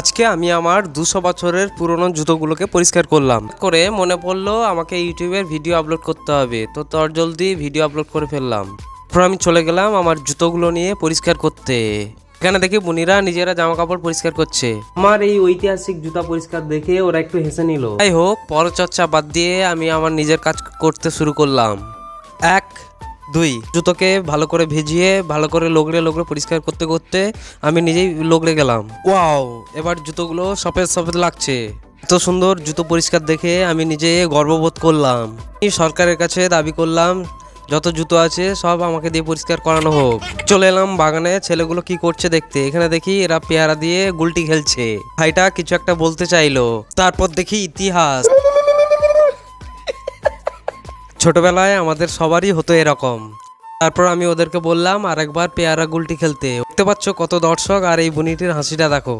আজকে আমি আমার দুশো বছরের পুরনো জুতোগুলোকে পরিষ্কার করলাম। করে মনে পড়ল আমাকে ইউটিউবের ভিডিও আপলোড করতে হবে, তো তর জলদি ভিডিও আপলোড করে ফেললাম। তারপর আমি চলে গেলাম আমার জুতোগুলো নিয়ে পরিষ্কার করতে। এখানে দেখি বুনিরা নিজেরা জামা কাপড় পরিষ্কার করছে। আমার এই ঐতিহাসিক জুতা পরিষ্কার দেখে ওরা একটু হেসে নিল। যাই হোক, পরচর্চা বাদ দিয়ে আমি আমার নিজের কাজ করতে শুরু করলাম। এক দুই জুতোকে ভালো করে ভিজিয়ে ভালো করে লগড়ে লগড়ে পরিষ্কার করতে করতে আমি নিজেই লগড়ে গেলাম। ওয়াও। এবার জুতোগুলো সফেদ সফেদ লাগছে। এত সুন্দর জুতো পরিষ্কার দেখে আমি নিজে গর্ববোধ করলাম। আমি সরকারের কাছে দাবি করলাম যত জুতো আছে সব আমাকে দিয়ে পরিষ্কার করানো হোক। চলে এলাম বাগানে ছেলেগুলো কি করছে দেখতে। এখানে দেখি এরা পেয়ারা দিয়ে গুলটি খেলছে। ভাইটা কিছু একটা বলতে চাইলো। তারপর দেখি ইতিহাস। ছোটবেলায় আমাদের সবারই হতো এরকম। তারপর আমি ওদেরকে বললাম, আরেকবার পেয়ারা গুলটি খেলতে। দেখতে পাচ্ছ কত দর্শক, আর এই বুনিটির হাসিটা দেখো।